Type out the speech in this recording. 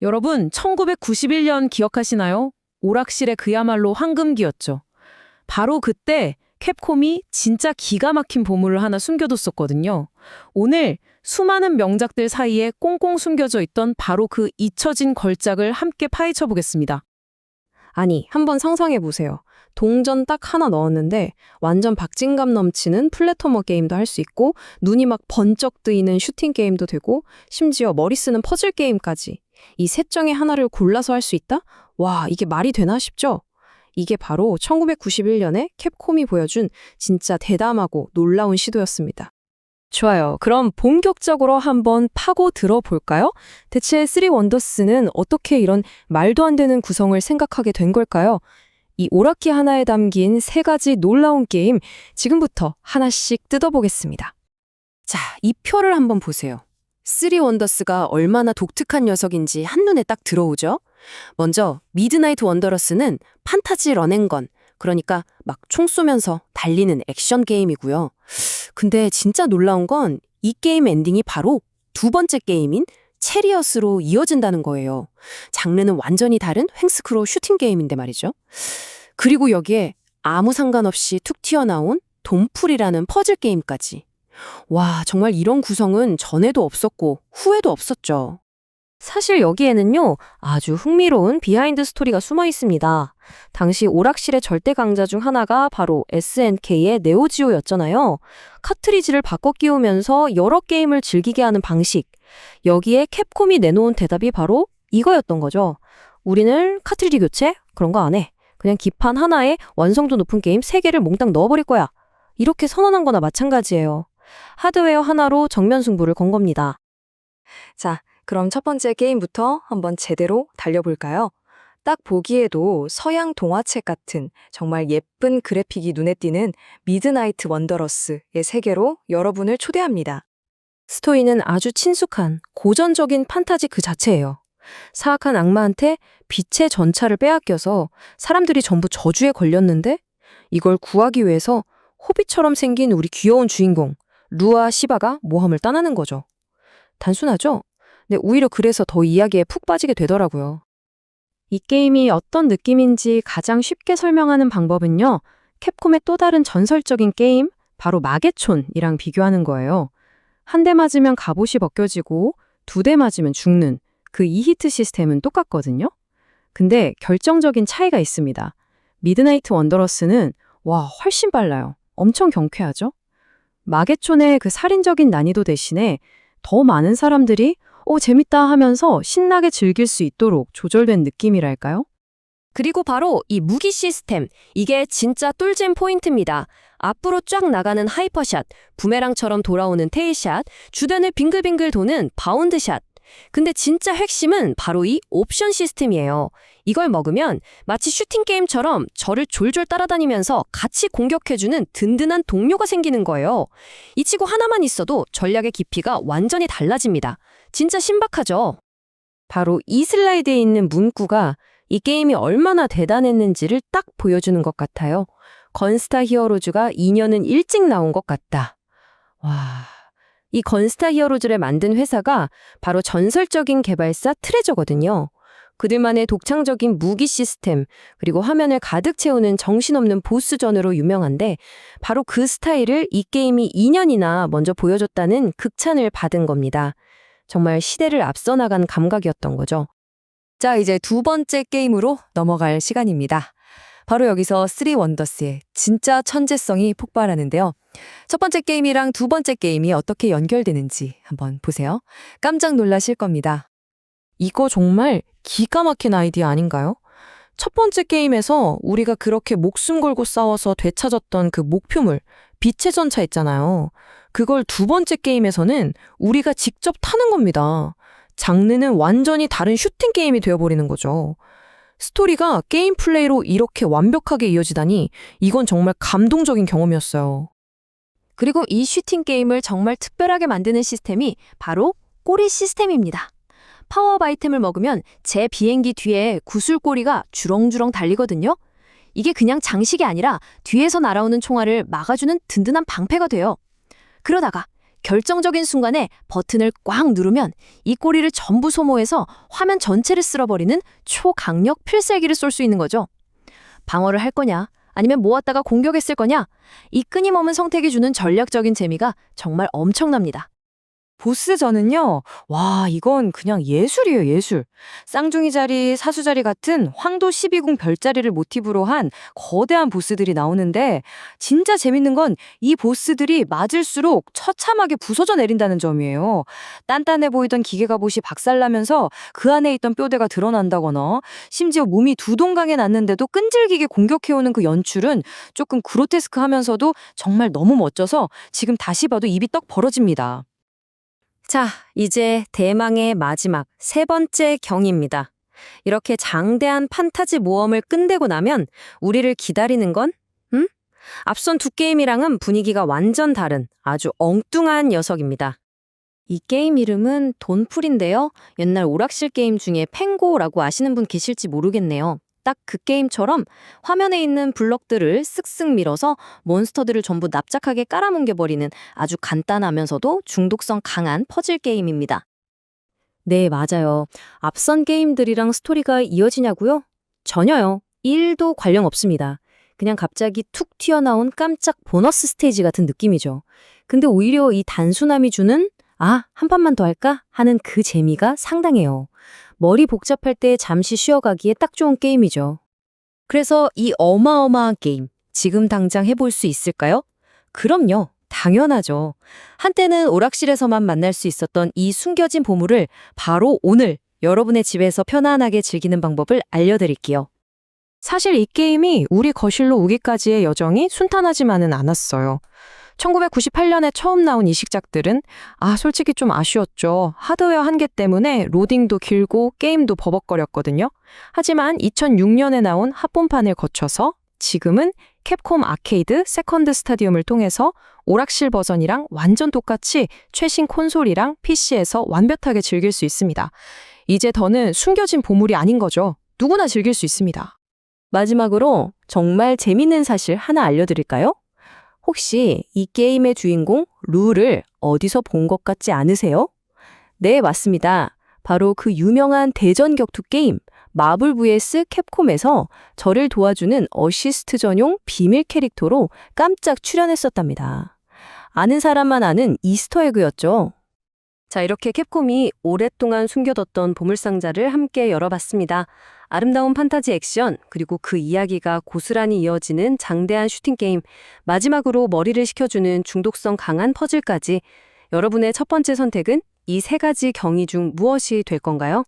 여러분, 1991년 기억하시나요? 오락실의 그야말로 황금기였죠. 바로 그때 캡콤이 진짜 기가 막힌 보물을 하나 숨겨뒀었거든요. 오늘 수많은 명작들 사이에 꽁꽁 숨겨져 있던 바로 그 잊혀진 걸작을 함께 파헤쳐 보겠습니다. 아니, 한번 상상해 보세요. 동전 딱 하나 넣었는데 완전 박진감 넘치는 플랫포머 게임도 할 수 있고 눈이 막 번쩍 뜨이는 슈팅 게임도 되고 심지어 머리 쓰는 퍼즐 게임까지 이 셋 중에 하나를 골라서 할 수 있다? 와, 이게 말이 되나 싶죠? 이게 바로 1991년에 캡콤이 보여준 진짜 대담하고 놀라운 시도였습니다. 좋아요. 그럼 본격적으로 한번 파고 들어볼까요? 대체 3 원더스는 어떻게 이런 말도 안 되는 구성을 생각하게 된 걸까요? 이 오락기 하나에 담긴 세 가지 놀라운 게임 지금부터 하나씩 뜯어보겠습니다. 자, 이 표를 한번 보세요. 3 원더스가 얼마나 독특한 녀석인지 한눈에 딱 들어오죠? 먼저 미드나이트 원더러스는 판타지 런앤건, 그러니까 막 총 쏘면서 달리는 액션 게임이고요. 근데 진짜 놀라운 건 이 게임 엔딩이 바로 두 번째 게임인 체리어스로 이어진다는 거예요. 장르는 완전히 다른 횡스크롤 슈팅 게임인데 말이죠. 그리고 여기에 아무 상관없이 툭 튀어나온 돈풀이라는 퍼즐 게임까지. 와, 정말 이런 구성은 전에도 없었고 후에도 없었죠. 사실 여기에는요, 아주 흥미로운 비하인드 스토리가 숨어 있습니다. 당시 오락실의 절대 강자 중 하나가 바로 SNK의 네오지오였잖아요. 카트리지를 바꿔 끼우면서 여러 게임을 즐기게 하는 방식. 여기에 캡콤이 내놓은 대답이 바로 이거였던 거죠. 우리는 카트리지 교체? 그런 거 안 해. 그냥 기판 하나에 완성도 높은 게임 3개를 몽땅 넣어버릴 거야. 이렇게 선언한 거나 마찬가지예요. 하드웨어 하나로 정면 승부를 건 겁니다. 자, 그럼 첫 번째 게임부터 한번 제대로 달려볼까요? 딱 보기에도 서양 동화책 같은 정말 예쁜 그래픽이 눈에 띄는 미드나이트 원더러스의 세계로 여러분을 초대합니다. 스토리는 아주 친숙한 고전적인 판타지 그 자체예요. 사악한 악마한테 빛의 전차를 빼앗겨서 사람들이 전부 저주에 걸렸는데 이걸 구하기 위해서 호비처럼 생긴 우리 귀여운 주인공 루아 시바가 모험을 떠나는 거죠. 단순하죠? 근데 오히려 그래서 더 이야기에 푹 빠지게 되더라고요. 이 게임이 어떤 느낌인지 가장 쉽게 설명하는 방법은요. 캡콤의 또 다른 전설적인 게임, 바로 마계촌이랑 비교하는 거예요. 한 대 맞으면 갑옷이 벗겨지고 두 대 맞으면 죽는 그 2히트 시스템은 똑같거든요. 근데 결정적인 차이가 있습니다. 미드나이트 원더러스는 와, 훨씬 빨라요. 엄청 경쾌하죠? 마계촌의 그 살인적인 난이도 대신에 더 많은 사람들이 오, 재밌다 하면서 신나게 즐길 수 있도록 조절된 느낌이랄까요? 그리고 바로 이 무기 시스템, 이게 진짜 꿀잼 포인트입니다. 앞으로 쫙 나가는 하이퍼샷, 부메랑처럼 돌아오는 테일샷, 주변을 빙글빙글 도는 바운드샷. 근데 진짜 핵심은 바로 이 옵션 시스템이에요. 이걸 먹으면 마치 슈팅 게임처럼 저를 졸졸 따라다니면서 같이 공격해주는 든든한 동료가 생기는 거예요. 이 치고 하나만 있어도 전략의 깊이가 완전히 달라집니다. 진짜 신박하죠? 바로 이 슬라이드에 있는 문구가 이 게임이 얼마나 대단했는지를 딱 보여주는 것 같아요. 건스타 히어로즈가 2년은 일찍 나온 것 같다. 와. 이 건스타 히어로즈를 만든 회사가 바로 전설적인 개발사 트레저거든요. 그들만의 독창적인 무기 시스템, 그리고 화면을 가득 채우는 정신없는 보스전으로 유명한데, 바로 그 스타일을 이 게임이 2년이나 먼저 보여줬다는 극찬을 받은 겁니다. 정말 시대를 앞서 나간 감각이었던 거죠. 자, 이제 두 번째 게임으로 넘어갈 시간입니다. 바로 여기서 3 원더스의 진짜 천재성이 폭발하는데요. 첫 번째 게임이랑 두 번째 게임이 어떻게 연결되는지 한번 보세요. 깜짝 놀라실 겁니다. 이거 정말 기가 막힌 아이디어 아닌가요? 첫 번째 게임에서 우리가 그렇게 목숨 걸고 싸워서 되찾았던 그 목표물, 빛의 전차 있잖아요. 그걸 두 번째 게임에서는 우리가 직접 타는 겁니다. 장르는 완전히 다른 슈팅 게임이 되어버리는 거죠. 스토리가 게임 플레이로 이렇게 완벽하게 이어지다니 이건 정말 감동적인 경험이었어요. 그리고 이 슈팅 게임을 정말 특별하게 만드는 시스템이 바로 꼬리 시스템입니다. 파워업 아이템을 먹으면 제 비행기 뒤에 구슬꼬리가 주렁주렁 달리거든요. 이게 그냥 장식이 아니라 뒤에서 날아오는 총알을 막아주는 든든한 방패가 돼요. 그러다가 결정적인 순간에 버튼을 꽉 누르면 이 꼬리를 전부 소모해서 화면 전체를 쓸어버리는 초강력 필살기를 쏠 수 있는 거죠. 방어를 할 거냐, 아니면 모았다가 공격했을 거냐, 이 끊임없는 선택이 주는 전략적인 재미가 정말 엄청납니다. 보스전은요, 와, 이건 그냥 예술이에요, 예술. 쌍둥이 자리, 사수 자리 같은 황도 12궁 별자리를 모티브로 한 거대한 보스들이 나오는데, 진짜 재밌는 건 이 보스들이 맞을수록 처참하게 부서져 내린다는 점이에요. 단단해 보이던 기계갑옷이 박살나면서 그 안에 있던 뼈대가 드러난다거나, 심지어 몸이 두 동강에 났는데도 끈질기게 공격해오는 그 연출은 조금 그로테스크 하면서도 정말 너무 멋져서 지금 다시 봐도 입이 떡 벌어집니다. 자, 이제 대망의 마지막 세 번째 경입니다. 이렇게 장대한 판타지 모험을 끝내고 나면 우리를 기다리는 건, 음? 앞선 두 게임이랑은 분위기가 완전 다른 아주 엉뚱한 녀석입니다. 이 게임 이름은 돈풀인데요. 옛날 오락실 게임 중에 팽고라고 아시는 분 계실지 모르겠네요. 딱 그 게임처럼 화면에 있는 블럭들을 쓱쓱 밀어서 몬스터들을 전부 납작하게 깔아뭉개버리는 아주 간단하면서도 중독성 강한 퍼즐 게임입니다. 네, 맞아요. 앞선 게임들이랑 스토리가 이어지냐고요? 전혀요. 1도 관련 없습니다. 그냥 갑자기 툭 튀어나온 깜짝 보너스 스테이지 같은 느낌이죠. 근데 오히려 이 단순함이 주는 아, 한 판만 더 할까? 하는 그 재미가 상당해요. 머리 복잡할 때 잠시 쉬어가기에 딱 좋은 게임이죠. 그래서 이 어마어마한 게임, 지금 당장 해볼 수 있을까요? 그럼요. 당연하죠. 한때는 오락실에서만 만날 수 있었던 이 숨겨진 보물을 바로 오늘 여러분의 집에서 편안하게 즐기는 방법을 알려드릴게요. 사실 이 게임이 우리 거실로 오기까지의 여정이 순탄하지만은 않았어요. 1998년에 처음 나온 이 식작들은 아 솔직히 좀 아쉬웠죠. 하드웨어 한계 때문에 로딩도 길고 게임도 버벅거렸거든요. 하지만 2006년에 나온 합본판을 거쳐서 지금은 캡콤 아케이드 세컨드 스타디움을 통해서 오락실 버전이랑 완전 똑같이 최신 콘솔이랑 PC에서 완벽하게 즐길 수 있습니다. 이제 더는 숨겨진 보물이 아닌 거죠. 누구나 즐길 수 있습니다. 마지막으로 정말 재밌는 사실 하나 알려드릴까요? 혹시 이 게임의 주인공 루를 어디서 본 것 같지 않으세요? 네, 맞습니다. 바로 그 유명한 대전 격투 게임 마블 vs 캡콤에서 저를 도와주는 어시스트 전용 비밀 캐릭터로 깜짝 출연했었답니다. 아는 사람만 아는 이스터에그였죠. 자, 이렇게 캡콤이 오랫동안 숨겨뒀던 보물상자를 함께 열어봤습니다. 아름다운 판타지 액션, 그리고 그 이야기가 고스란히 이어지는 장대한 슈팅 게임, 마지막으로 머리를 식혀주는 중독성 강한 퍼즐까지 여러분의 첫 번째 선택은 이 세 가지 경위 중 무엇이 될 건가요?